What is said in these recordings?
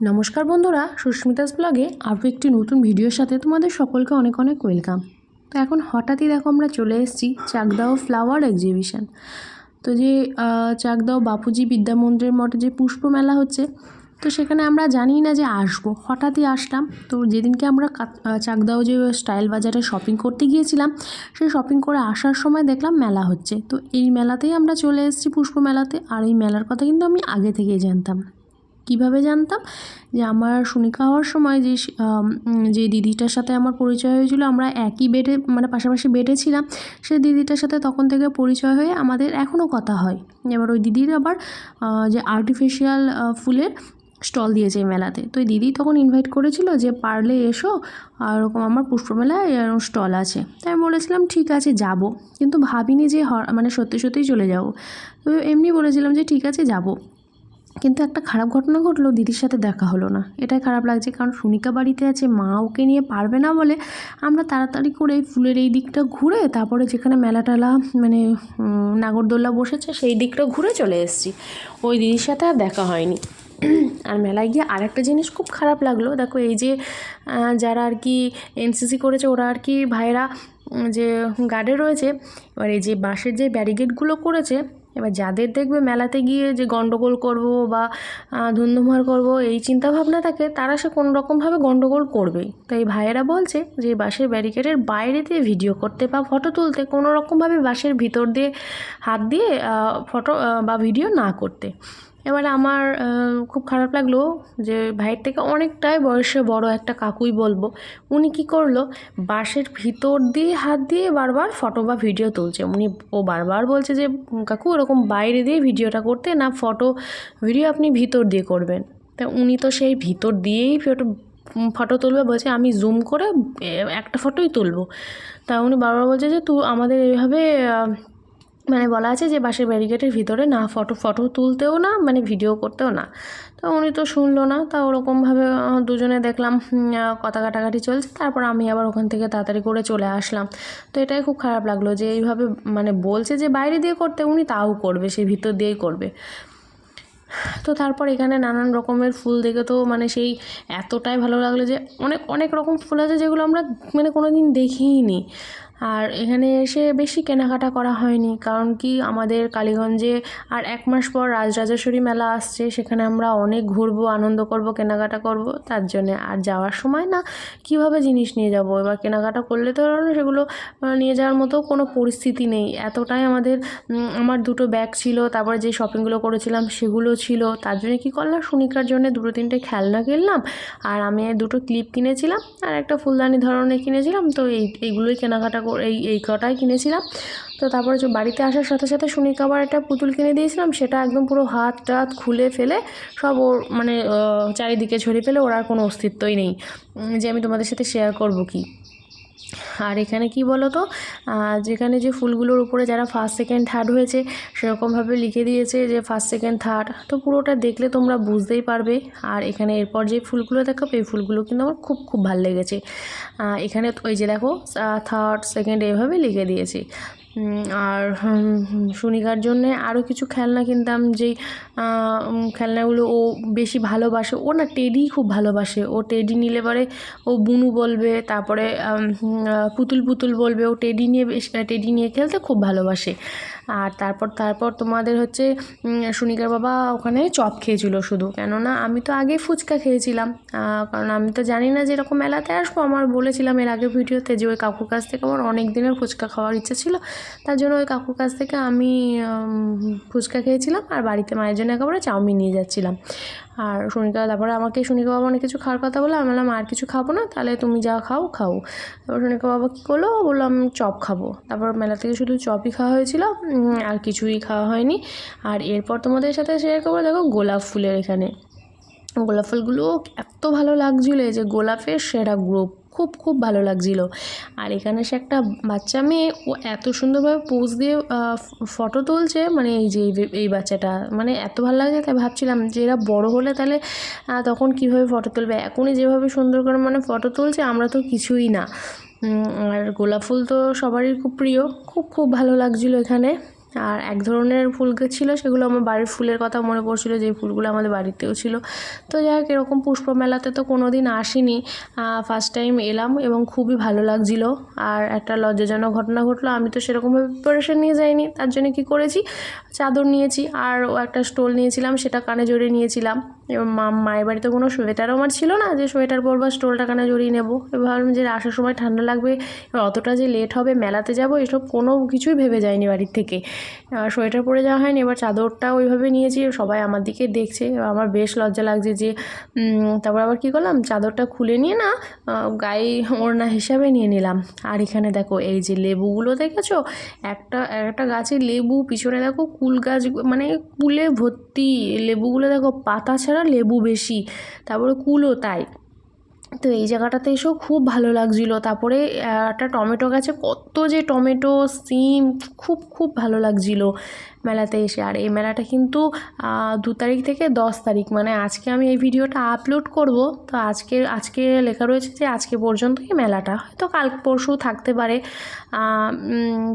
নমস্কার বন্ধুরা, সুস্মিতাস ব্লগে আরও একটি নতুন ভিডিওর সাথে তোমাদের সকলকে অনেক অনেক ওয়েলকাম। তো এখন হঠাৎই দেখো আমরা চলে এসেছি চাকদাও ফ্লাওয়ার এক্সিবিশন। তো যে চাকদাও বাপুজি বিদ্যামন্দিরের মঠে যে পুষ্প মেলা হচ্ছে, তো সেখানে আমরা জানি না যে আসব। হঠাৎই আসলাম, তো যেদিনকে আমরা চাকদাও যে স্টাইল বাজারে শপিং করতে গিয়েছিলাম, সেই শপিং করে আসার সময় দেখলাম মেলা হচ্ছে। তো এই মেলাতেই আমরা চলে এসেছি পুষ্প মেলাতে আর এই মেলার কথা কিন্তু আমি আগে থেকেই জানতাম। কীভাবে জানতাম? যে আমার সুনিকা হওয়ার সময় যে যে দিদিটার সাথে আমার পরিচয় হয়েছিল, আমরা একই বেডে মানে পাশাপাশি বেডে ছিলাম, সে দিদিটার সাথে তখন থেকে পরিচয় হয়ে আমাদের এখনও কথা হয়। এবার ওই দিদির আবার যে আর্টিফিশিয়াল ফুলের স্টল দিয়েছে এই মেলাতে। তো দিদি তখন ইনভাইট করেছিল যে পারলে এসো, আর ওরকম আমার পুষ্পমেলায় স্টল আছে। তাই আমি বলেছিলাম, ঠিক আছে, যাব। কিন্তু ভাবিনি যে মানে সত্যি সত্যিই চলে যাব। তো এমনি বলেছিলাম যে, ঠিক আছে, যাব। কিন্তু একটা খারাপ ঘটনা ঘটলো, দিদির সাথে দেখা হলো না। এটাই খারাপ লাগছে কারণ সুনিকা বাড়িতে আছে, মা ওকে নিয়ে পারবে না বলে আমরা তাড়াতাড়ি করে এই ফুলের এই দিকটা ঘুরে তারপরে যেখানে মেলা টেলা মানে নাগরদোল্লা বসেছে সেই দিকটা ঘুরে চলে এসেছি। ওই দিদির সাথে আর দেখা হয়নি। আর মেলায় গিয়ে আরেকটা জিনিস খুব খারাপ লাগল। দেখো এই যে যারা আর কি এনসিসি করেছে, ওরা আর কি ভাইরা যে গার্ডে রয়েছে, এবার এই যে বাঁশের যে ব্যারিকেডগুলো করেছে এবার যাদের দেখবে মেলাতে গিয়ে যে গন্ডগোল করব বা ধুন্ধুমার করব, এই চিন্তা ভাবনা থাকে, তারা সে কোনো রকমভাবে গন্ডগোল করবেই। তাই ভাইয়েরা বলছে যে বাসের ব্যারিকেডের বাইরে দিয়ে ভিডিও করতে বা ফটো তুলতে কোনো রকমভাবে বাসের ভিতর দিয়ে হাত দিয়ে ফটো বা ভিডিও না করতে। এবারে আমার খুব খারাপ লাগল যে ভাইয়ের থেকে অনেকটাই বয়সে বড় একটা কাকুই বলব। উনি কি করল? বাঁশের ভিতর দিয়ে, হাত দিয়ে বারবার ফটো বা ভিডিও তুলছে। উনি, ও বারবার বলছে যে কাকু, ওরকম বাইরে দিয়ে ভিডিওটা করতে না ফটো, ভিডিও আপনি ভিতর দিয়ে করবেন। তা উনি তো সেই ভিতর দিয়েই ফটো ফটো তুলবে। বলছে, আমি জুম করে একটা ফটোই তুলবো। তা উনি বারবার বলছে যে, তু, আমাদের এইভাবে মানে বলা আছে যে বাসের ব্যারিকেডের ভিতরে না ফটো ফটো তুলতেও না মানে ভিডিও করতেও না। তো উনি তো শুনলো না, তা ওরকমভাবে দুজনে দেখলাম কথা কাটাকাটি চলছে, তারপর আমি আবার ওখান থেকে তাড়াতাড়ি করে চলে আসলাম। তো এটাই খুব খারাপ লাগল যে এইভাবে মানে বলছে যে বাইরে দিয়ে করতে, উনি তাও করবে, সে ভিতর দিয়েই করবে। তো তারপর এখানে নানান রকমের ফুল দেখে তো মানে সেই এতটাই ভালো লাগল যে অনেক অনেক রকম ফুল আছে যেগুলো আমরা মানে কোনো দিন দেখিই নি আর এখানে এসে বেশি কেনাকাটা করা হয়নি, কারণ কি আমাদের কালীগঞ্জে আর এক মাস পর রাজরাজেশ্বরী মেলা আসছে, সেখানে আমরা অনেক ঘুরবো, আনন্দ করব, কেনাকাটা করব, তার জন্যে। আর যাওয়ার সময় না, কীভাবে জিনিস নিয়ে যাব? এবার কেনাকাটা করলে তো সেগুলো নিয়ে যাওয়ার মতো কোনো পরিস্থিতি নেই। এতটাই আমাদের আমার দুটো ব্যাগ ছিল, তারপরে যে শপিংগুলো করেছিলাম সেগুলো ছিল। তার জন্য কী করলাম? সুনিকার জন্য দুটো তিনটে খেলনা কিনলাম। আর আমি দুটো ক্লিপ কিনেছিলাম, আর একটা ফুলদানি ধরনের কিনেছিলাম, তো এই, এইগুলোই কেনাকাটা এই এই কটাই কিনেছিলাম। তো তারপরে বাড়িতে আসার সাথে সাথে সুনিকা আবার একটা পুতুল কিনে দিয়েছিলাম, সেটা একদম পুরো হাত টাত খুলে ফেলে সব ওর মানে চারিদিকে ছড়িয়ে ফেলে, ওর আর কোনো অস্তিত্বই নেই। যে আমি তোমাদের সাথে শেয়ার করব কি? আর এখানে কি বলো তো যেখানে যে ফুলগুলোর উপরে যারা ফার্স্ট সেকেন্ড থার্ড হয়েছে সেরকমভাবে লিখে দিয়েছে যে ফার্স্ট সেকেন্ড থার্ড তো পুরোটা দেখলে তোমরা বুঝতেই পারবে। আর এখানে এরপর যে ফুলগুলো দেখাবে এই ফুলগুলো কিন্তু আমার খুব খুব ভালো লেগেছে। এখানে ওই যে দেখো থার্ড সেকেন্ড এইভাবে লিখে দিয়েছে। আর হুম, জন্যে আরও কিছু খেলনা কিনতাম যেই খেলনাগুলো ও বেশি ভালোবাসে। ও না টেডি খুব ভালোবাসে। ও টেডি নিলে পরে ও বুনু বলবে তারপরে পুতুল পুতুল বলবে, ও টেডি নিয়ে বেশ টেডি নিয়ে খেলতে খুব ভালোবাসে। আর তারপর তারপর তোমাদের হচ্ছে সুনিকার বাবা ওখানে চপ খেয়েছিল শুধু। কেননা আমি তো আগে ফুচকা খেয়েছিলাম। কারণ আমি তো জানি না যে এরকম মেলাতে আসব। আমার বলেছিলাম এর আগের ভিডিওতে যে ওই কাকুর কাছ থেকে আমার অনেক দিনের ফুচকা খাওয়ার ইচ্ছা ছিল। তার জন্য ওই কাকুর কাছ থেকে আমি ফুচকা খেয়েছিলাম। আর বাড়িতে মায়ের জন্য একেবারে চাউমিন নিয়ে যাচ্ছিলাম। আর সুনিকা তারপরে আমাকে শনিকা বাবা অনেক কিছু খাওয়ার কথা বলে আমি বললাম, আর কিছু খাব না? তাহলে তুমি যা খাও খাও। তারপর শনিকা বাবা কী করল? বললাম চপ খাব। তারপর মেলা থেকে শুধু চপই খাওয়া হয়েছিল আর কিছুই খাওয়া হয়নি। আর এরপর তোমাদের সাথে শেয়ার করব, দেখো, গোলাপ ফুলের এখানে। গোলাপ ফুলগুলো এত ভালো লাগছিল যে গোলাপের সেরা গ্রুপ খুব খুব ভালো লাগছিল। আর এখানে সে একটা বাচ্চা মেয়ে, ও এত সুন্দরভাবে পোজ দিয়ে ফটো তুলছে মানে এই যে এই- বাচ্চাটা মানে এত ভালো লাগছে তাই ভাবছিলাম যে এরা বড় হলে তাহলে তখন কীভাবে ফটো তুলবে? এখনই যেভাবে সুন্দর করে মানে ফটো তুলছে, আমরা তো কিছুই না। আর গোলাপ ফুল তো সবারই খুব প্রিয়, খুব খুব ভালো লাগছিল এখানে। আর এক ধরনের ফুল ছিল, সেগুলো আমার বাড়ির ফুলের কথা মনে পড়ছিল যে ফুলগুলো আমাদের বাড়িতেও ছিল। তো যাই হোক, এরকম পুষ্প মেলাতে তো কোনো দিন আসিনি ফার্স্ট টাইম এলাম এবং খুবই ভালো লাগছিল। আর একটা লজ্জাজনক ঘটনা ঘটলো, আমি তো সেরকমভাবে প্রিপারেশন নিয়ে যাইনি, তার জন্য কী করেছি? চাদর নিয়েছি আর একটা স্টোল নিয়েছিলাম, সেটা কানে জড়িয়ে নিয়েছিলাম। এবার মা, মায়ের বাড়িতে কোনো সোয়েটারও আমার ছিল না, যে সোয়েটার পরবো স্টোলটা কানে জড়িয়ে নেব। এবার ভাবলাম যে আসার সময় ঠান্ডা লাগবে অতটা যে লেট হবে, মেলাতে যাব, এসব কোনো কিছুই ভেবে যায়নি বাড়ির থেকে। সোয়েটার পরে যাওয়া হয়নি, এবার চাদরটা ওইভাবে নিয়েছি, সবাই আমার দিকে দেখছে, এবার আমার বেশ লজ্জা লাগছে যে তারপর আবার কী করলাম, চাদরটা খুলে নিয়ে না গায়ে ওড়না হিসাবে নিয়ে নিলাম, আর এখানে দেখো, এই যে লেবুগুলো দেখেছ, একটা একটা গাছে লেবু, পিছনে দেখো কুল গাছ মানে কুলে ভর্তি, লেবুগুলো দেখো পাতা ছাড়া লেবু বেশি, তারপরে কুলও তাই তো এই জায়গাটাতে এসেও খুব ভালো লাগছিল। তারপরে একটা টমেটো গাছে কত যে টমেটো, সিম, খুব খুব ভালো লাগছিল। মেলাতে এসে। আর এই মেলাটা কিন্তু দু তারিখ থেকে দশ তারিখ। মানে আজকে আমি এই ভিডিওটা আপলোড করব। তো আজকে আজকে লেখা রয়েছে যে আজকে পর্যন্ত এই মেলাটা। হয়তো কাল পরশু থাকতে পারে।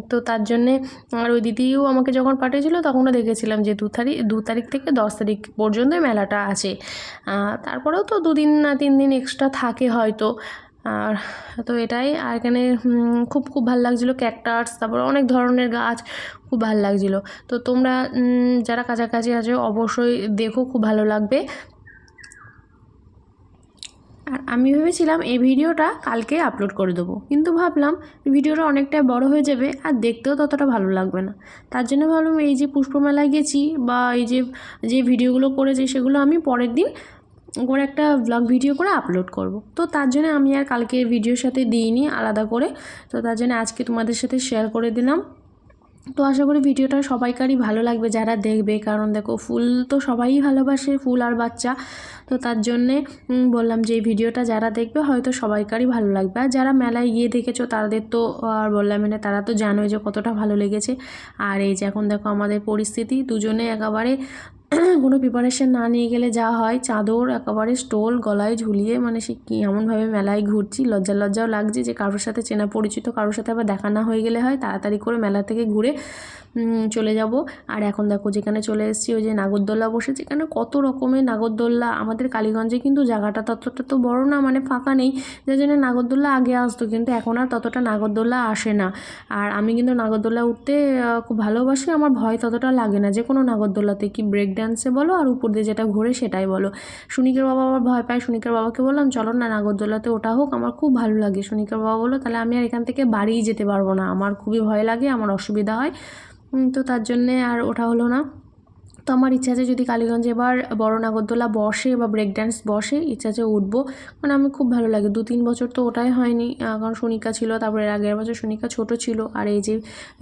তো তার জন্যে আর ওই দিদিও আমাকে যখন পাঠিয়েছিল তখনও দেখেছিলাম যে দু তারিখ দু তারিখ থেকে দশ তারিখ পর্যন্তই মেলাটা আছে। তারপরেও তো দুদিন না তিন দিন এক্সট্রা থাকে হয়তো। আর তো এটাই। আর এখানে খুব খুব ভালো লাগছিল ক্যাকটাস তারপর অনেক ধরনের গাছ, খুব ভালো লাগছিল। তো তোমরা যারা কাছাকাছি আছো, অবশ্যই দেখো, খুব ভালো লাগবে। আর আমি ভেবেছিলাম এই ভিডিওটা কালকে আপলোড করে দেবো, কিন্তু ভাবলাম ভিডিওটা অনেকটা বড় হয়ে যাবে, আর দেখতেও ততটা ভালো লাগবে না। তার জন্য ভাবলাম এই যে পুষ্পমেলায় গেছি, বা এই যে যে ভিডিওগুলো করেছি, সেগুলো আমি পরের দিন করে একটা ব্লগ ভিডিও করে আপলোড করব। তো তার জন্য আমি আর কালকে ভিডিওর সাথে দিইনি, আলাদা করে। তো তার জন্য আজকে তোমাদের সাথে শেয়ার করে দিলাম। তো আশা করি ভিডিওটা সবাইকারই ভালো লাগবে, যারা দেখবে। কারণ দেখো, ফুল তো সবাই ভালোবাসে, ফুল আর বাচ্চা। তো তার জন্যে বললাম যে এই ভিডিওটা যারা দেখবে, হয়তো সবাইকারই ভালো লাগবে। আর যারা মেলায় গিয়ে দেখেছ, তাদের তো, আর বললাম মানে তারা তো জানোই যে কতটা ভালো লেগেছে। আর এই যে এখন দেখো আমাদের পরিস্থিতি, দুজনে একেবারে কোনো প্রিপারেশন না নিয়ে গেলে যা হয়, চাদর, একেবারে স্টোল গলায় ঝুলিয়ে মানে সে কি এমনভাবে মেলায় ঘুরছি লজ্জা লজ্জাও লাগছে যে কারোর সাথে চেনা পরিচিত, কারোর সাথে আবার দেখা না হয়ে গেলে হয়, তাড়াতাড়ি করে মেলা থেকে ঘুরে চলে যাব। আর এখন দেখো যেখানে চলে এসেছি, ওই যে নাগরদোল্লা বসেছে, এখানে কত রকমের নাগরদোল্লা আমাদের কালীগঞ্জে কিন্তু জায়গাটা ততটা তো বড় না মানে ফাঁকা নেই। যার জন্য নাগরদোল্লা আগে আসতো, কিন্তু এখন আর ততটা নাগরদোল্লা আসে না। আর আমি কিন্তু নাগরদোল্লা উঠতে খুব ভালোবাসি, আমার ভয় ততটা লাগে না। যে কোনো নাগরদোল্লাতে কি ব্রেক ড্যান্সে বলো, আর উপর দিয়ে যেটা ঘোরে সেটাই বলো। সুনিকের বাবা আবার ভয় পায়, সুনিকের বাবাকে বললাম, চলো না নাগরদোল্লাতে ওটা হোক, আমার খুব ভালো লাগে। সুনিকের বাবা বলল, তাহলে আমি আর এখান থেকে বাড়িই যেতে পারব না, আমার খুবই ভয় লাগে, আমার অসুবিধা হয়। তো তার জন্যে আর ওঠা হলো না। তো আমার ইচ্ছা আছে যদি কালীগঞ্জে এবার বড় নাগরদোলা বসে বা ব্রেক ড্যান্স বসে, ইচ্ছা আছে উঠবো। মানে আমি খুব ভালো লাগে। দু তিন বছর তো ওটাই হয়নি। কারণ সোনিকা ছিল, তারপরে আগের বছর সোনিকা ছোট ছিল। আর এই যে,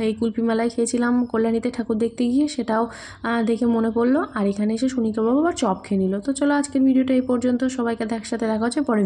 এই কুলপি মেলায় খেয়েছিলাম কল্যাণীতে ঠাকুর দেখতে গিয়ে, সেটাও দেখে মনে পড়ল। আর এখানে এসে সোনিকা বাবা আবার চপ খেয়ে নিল। তো চলো আজকের ভিডিওটা এই পর্যন্ত। সবাইকে একসাথে দেখা হচ্ছে। পরে